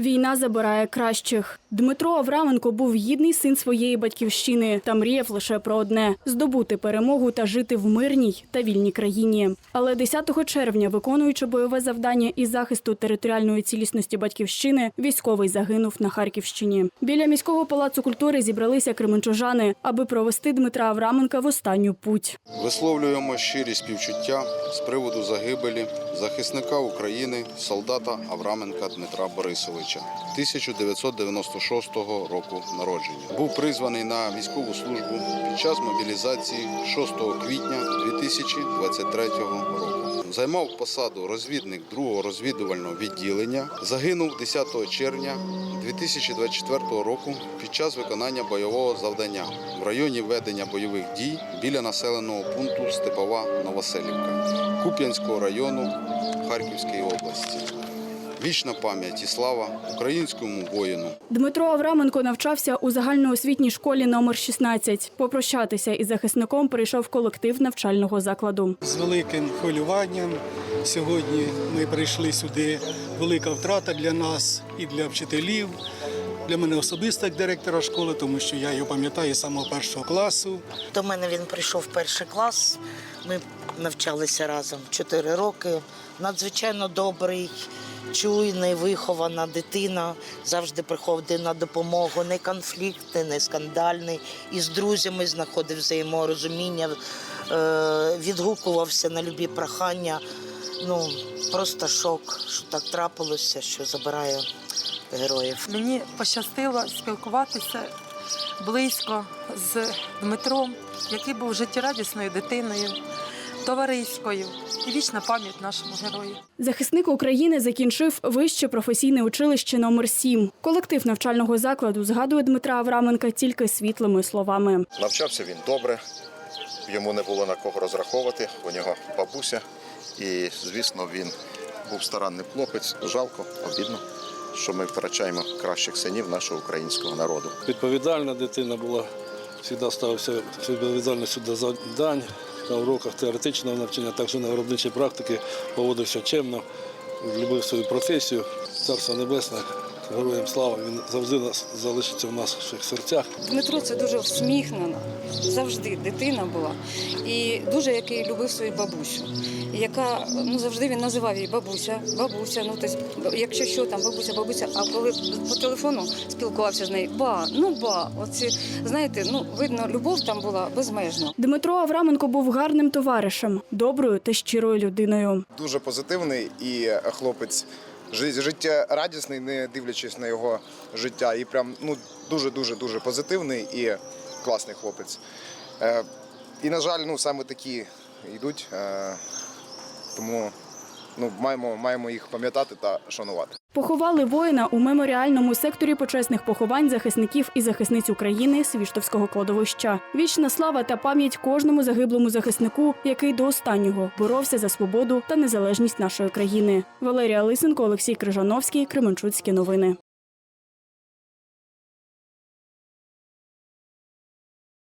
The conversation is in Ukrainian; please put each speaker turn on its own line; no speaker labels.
Війна забирає кращих. Дмитро Авраменко був гідний син своєї батьківщини та мріяв лише про одне здобути перемогу та жити в мирній та вільній країні. Але 10 червня, виконуючи бойове завдання із захисту територіальної цілісності батьківщини, військовий загинув на Харківщині. Біля міського палацу культури зібралися кременчужани, аби провести Дмитра Авраменка в останню путь.
Висловлюємо щирі співчуття з приводу загибелі захисника України, солдата Авраменка Дмитра Борисовича 1996 року народження. Був призваний на військову службу під час мобілізації 6 квітня 2023 року. Займав посаду розвідник 2-го розвідувального відділення. Загинув 10 червня 2024 року під час виконання бойового завдання в районі ведення бойових дій біля населеного пункту Степова Новоселівка Куп'янського району Харківської області. Вічна пам'ять і слава українському воїну.
Дмитро Авраменко навчався у загальноосвітній школі номер 16. Попрощатися із захисником прийшов колектив навчального закладу.
з великим хвилюванням. Сьогодні ми прийшли сюди. Велика втрата для нас і для вчителів, для мене особисто як директора школи, тому що я його пам'ятаю з самого першого класу.
До мене він прийшов в перший клас. Ми навчалися разом 4 роки. Надзвичайно добрий, чуйний, вихована дитина. Завжди приходив на допомогу, не конфліктний, не скандальний. І з друзями знаходив взаєморозуміння, е, відгукувався на любі прохання. Ну, просто шок, що так трапилося, що забирає героїв.
Мені пощастило спілкуватися близько з Дмитром, який був життєрадісною дитиною, товариською і вічна пам'ять нашому герою.
Захисник України закінчив вище професійне училище номер 7 Колектив навчального закладу згадує Дмитра Авраменка тільки світлими словами.
Навчався він добре, йому не було на кого розраховувати, у нього бабуся. І, звісно, він був старанний хлопець. Жалко, обідно, що ми втрачаємо кращих синів нашого українського народу.
Відповідальна дитина була, завжди ставився відповідальністю до завдань на уроках теоретичного навчання, також на виробничій практиці поводився чемно, любив свою професію. Царство Небесне, героям слава, він завжди нас залишиться в наших серцях.
Дмитро це дуже всміхнена, завжди дитина була. І дуже який любив свою бабусю, яка ну завжди він називав її бабуся, бабуся. Ну тобто, якщо що там бабуся, бабуся. А коли по телефону спілкувався з нею, ба, ну ба, оці знаєте, ну видно, любов там була безмежна.
Дмитро Авраменко був гарним товаришем, доброю та щирою людиною.
дуже позитивний і хлопець жи- життєрадісний, не дивлячись на його життя. І прям ну дуже дуже дуже позитивний і класний хлопець. Е, і на жаль, ну саме такі йдуть. Е, тому ну маємо, маємо їх пам'ятати та шанувати.
Поховали воїна у меморіальному секторі почесних поховань захисників і захисниць України Свіштовського кладовища. Вічна слава та пам'ять кожному загиблому захиснику, який до останнього боровся за свободу та незалежність нашої країни. Валерія Лисенко, Олексій Крижановський, Кременчуцькі новини.